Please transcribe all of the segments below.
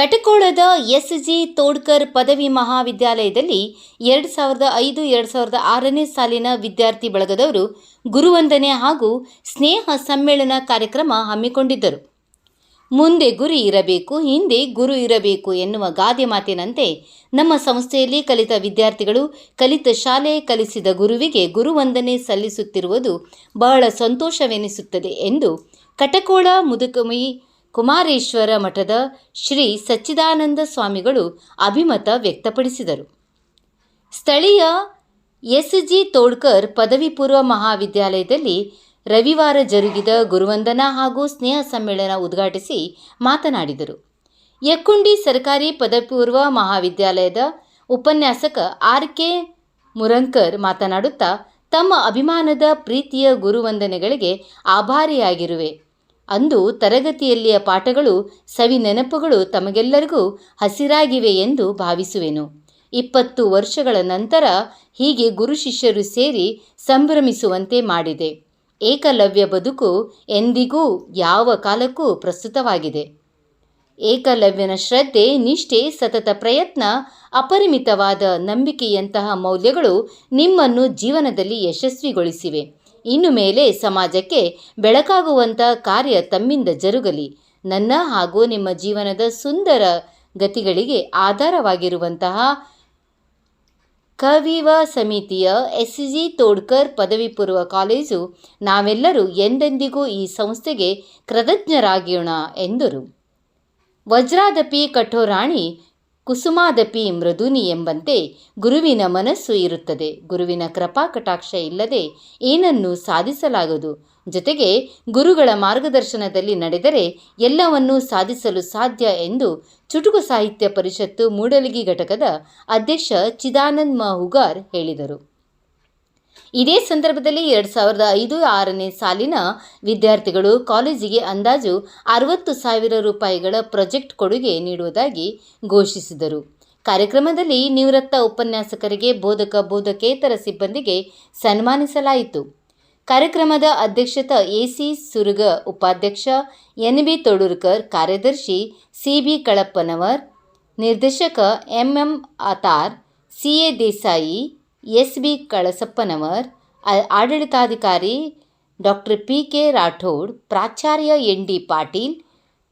ಕಟಕೋಳದ S G Todkar ಪದವಿ ಮಹಾವಿದ್ಯಾಲಯದಲ್ಲಿ ಎರಡು ಸಾವಿರದ ಐದು, ಎರಡು ಸಾವಿರದ ಆರನೇ ಸಾಲಿನ ವಿದ್ಯಾರ್ಥಿ ಬಳಗದವರು ಗುರುವಂದನೆ ಹಾಗೂ ಸ್ನೇಹ ಸಮ್ಮೇಳನ ಕಾರ್ಯಕ್ರಮ ಹಮ್ಮಿಕೊಂಡಿದ್ದರು. ಮುಂದೆ ಗುರಿ ಇರಬೇಕು, ಹಿಂದೆ ಗುರು ಇರಬೇಕು ಎನ್ನುವ ಗಾದೆ ಮಾತಿನಂತೆ ನಮ್ಮ ಸಂಸ್ಥೆಯಲ್ಲಿ ಕಲಿತ ವಿದ್ಯಾರ್ಥಿಗಳು ಕಲಿತ ಶಾಲೆ ಕಲಿಸಿದ ಗುರುವಿಗೆ ಗುರುವಂದನೆ ಸಲ್ಲಿಸುತ್ತಿರುವುದು ಬಹಳ ಸಂತೋಷವೆನಿಸುತ್ತದೆ ಎಂದು ಕಟಕೋಳ ಮುದುಕಮಿ ಕುಮಾರೇಶ್ವರ ಮಠದ ಶ್ರೀ ಸಚ್ಚಿದಾನಂದ ಸ್ವಾಮಿಗಳು ಅಭಿಮತ ವ್ಯಕ್ತಪಡಿಸಿದರು. ಸ್ಥಳೀಯ ಎಸ್ ಜಿ ತೋಡ್ಕರ್ ಪದವಿ ಪೂರ್ವ ಮಹಾವಿದ್ಯಾಲಯದಲ್ಲಿ ರವಿವಾರ ಜರುಗಿದ ಗುರುವಂದನಾ ಹಾಗೂ ಸ್ನೇಹ ಸಮ್ಮೇಳನ ಉದ್ಘಾಟಿಸಿ ಮಾತನಾಡಿದರು. ಯಕ್ಕುಂಡಿ ಸರ್ಕಾರಿ ಪದವಿ ಪೂರ್ವ ಮಹಾವಿದ್ಯಾಲಯದ ಉಪನ್ಯಾಸಕ ಆರ್ ಕೆ ಮುರಂಕರ್ ಮಾತನಾಡುತ್ತಾ, ತಮ್ಮ ಅಭಿಮಾನದ ಪ್ರೀತಿಯ ಗುರುವಂದನೆಗಳಿಗೆ ಆಭಾರಿಯಾಗಿರುವೆ. ಅಂದು ತರಗತಿಯಲ್ಲಿಯ ಪಾಠಗಳು ಸವಿ ನೆನಪುಗಳು ತಮಗೆಲ್ಲರಿಗೂ ಹಸಿರಾಗಿವೆ ಎಂದು ಭಾವಿಸುವೆನು. ಇಪ್ಪತ್ತು ವರ್ಷಗಳ ನಂತರ ಹೀಗೆ ಗುರು ಶಿಷ್ಯರು ಸೇರಿ ಸಂಭ್ರಮಿಸುವಂತೆ ಮಾಡಿದೆ. ಏಕಲವ್ಯ ಬದುಕು ಎಂದಿಗೂ ಯಾವ ಕಾಲಕ್ಕೂ ಪ್ರಸ್ತುತವಾಗಿದೆ. ಏಕಲವ್ಯನ ಶ್ರದ್ಧೆ, ನಿಷ್ಠೆ, ಸತತ ಪ್ರಯತ್ನ, ಅಪರಿಮಿತವಾದ ನಂಬಿಕೆಯಂತಹ ಮೌಲ್ಯಗಳು ನಿಮ್ಮನ್ನು ಜೀವನದಲ್ಲಿ ಯಶಸ್ವಿಗೊಳಿಸಿವೆ. ಇನ್ನು ಮೇಲೆ ಸಮಾಜಕ್ಕೆ ಬೆಳಕಾಗುವಂಥ ಕಾರ್ಯ ತಮ್ಮಿಂದ ಜರುಗಲಿ. ನನ್ನ ಹಾಗೂ ನಿಮ್ಮ ಜೀವನದ ಸುಂದರ ಗತಿಗಳಿಗೆ ಆಧಾರವಾಗಿರುವಂತಹ ಕವಿವ ಸಮಿತಿಯ ಎಸ್ ಜಿ ತೋಡ್ಕರ್ ಪದವಿ ಪೂರ್ವ ಕಾಲೇಜು ನಾವೆಲ್ಲರೂ ಎಂದೆಂದಿಗೂ ಈ ಸಂಸ್ಥೆಗೆ ಕೃತಜ್ಞರಾಗಿಯೋಣ ಎಂದರು. ವಜ್ರಾದಪಿ ಕಠೋರಾಣಿ ಕುಸುಮಾದಪಿ ಮೃದುನಿ ಎಂಬಂತೆ ಗುರುವಿನ ಮನಸ್ಸು ಇರುತ್ತದೆ. ಗುರುವಿನ ಕೃಪಾ ಕಟಾಕ್ಷ ಇಲ್ಲದೆ ಏನನ್ನೂ ಸಾಧಿಸಲಾಗದು. ಜೊತೆಗೆ ಗುರುಗಳ ಮಾರ್ಗದರ್ಶನದಲ್ಲಿ ನಡೆದರೆ ಎಲ್ಲವನ್ನೂ ಸಾಧಿಸಲು ಸಾಧ್ಯ ಎಂದು ಚುಟುಕು ಸಾಹಿತ್ಯ ಪರಿಷತ್ತು ಮೂಡಲಗಿ ಘಟಕದ ಅಧ್ಯಕ್ಷ ಚಿದಾನಂದ್ ಮಹುಗಾರ್ ಹೇಳಿದರು. ಇದೇ ಸಂದರ್ಭದಲ್ಲಿ ಎರಡು ಸಾವಿರದ ಐದು ಆರನೇ ಸಾಲಿನ ವಿದ್ಯಾರ್ಥಿಗಳು ಕಾಲೇಜಿಗೆ ಅಂದಾಜು ಅರವತ್ತು ಸಾವಿರ ರೂಪಾಯಿಗಳ ಪ್ರಾಜೆಕ್ಟ್ ಕೊಡುಗೆ ನೀಡುವುದಾಗಿ ಘೋಷಿಸಿದರು. ಕಾರ್ಯಕ್ರಮದಲ್ಲಿ ನಿವೃತ್ತ ಉಪನ್ಯಾಸಕರಿಗೆ ಬೋಧಕ ಬೋಧಕೇತರ ಸಿಬ್ಬಂದಿಗೆ ಸನ್ಮಾನಿಸಲಾಯಿತು. ಕಾರ್ಯಕ್ರಮದ ಅಧ್ಯಕ್ಷತ ಎಸಿ ಸುರುಗ, ಉಪಾಧ್ಯಕ್ಷ ಎನ್ ಬಿ ತೊಡೂರ್ಕರ್, ಕಾರ್ಯದರ್ಶಿ ಸಿ ಬಿ ಕಳಪ್ಪನವರ್, ನಿರ್ದೇಶಕ MM Atar CA Desai S B Kalasappanavar ಆಡಳಿತಾಧಿಕಾರಿ ಡಾಕ್ಟರ್ ಪಿ ಕೆ ರಾಠೋಡ್, ಪ್ರಾಚಾರ್ಯ N D Patil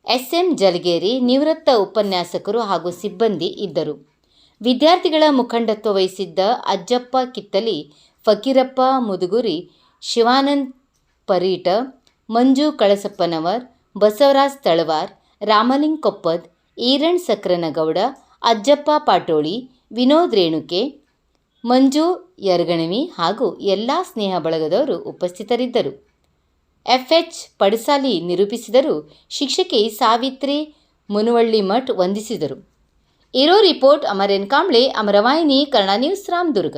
S M Jalageri, ನಿವೃತ್ತ ಉಪನ್ಯಾಸಕರು ಹಾಗೂ ಸಿಬ್ಬಂದಿ ಇದ್ದರು. ವಿದ್ಯಾರ್ಥಿಗಳ ಮುಖಂಡತ್ವ ವಹಿಸಿದ್ದ ಅಜ್ಜಪ್ಪ ಕಿತ್ತಲಿ, ಫಕೀರಪ್ಪ ಮುದುಗುರಿ, ಶಿವಾನಂದ್ ಪರೀಟ, ಮಂಜು ಕಳಸಪ್ಪನವರ್, ಬಸವರಾಜ್ ತಳವಾರ್, ರಾಮಲಿಂಗ್ ಕೊಪ್ಪದ್ ಈರಣ್ ಸಕ್ರನಗೌಡ ಅಜ್ಜಪ್ಪ ಪಾಟೋಳಿ, ವಿನೋದ್ ರೇಣುಕೆ ಮಂಜು ಯರ್ಗಣವಿ ಹಾಗೂ ಎಲ್ಲ ಸ್ನೇಹ ಬಳಗದವರು ಉಪಸ್ಥಿತರಿದ್ದರು. ಎಫ್ಎಚ್ ಪಡಸಾಲಿ ನಿರೂಪಿಸಿದರು ಶಿಕ್ಷಕಿ ಸಾವಿತ್ರಿ ಮುನವಳ್ಳಿ ಮಠ್ ವಂದಿಸಿದರು. ಇರೋ ರಿಪೋರ್ಟ್ ಅಮರೇನ್ ಕಾಂಬ್ಳೆ, ಅಮರವಾಹಿನಿ, ಕನ್ನಡ ನ್ಯೂಸ್, ರಾಮದುರ್ಗ.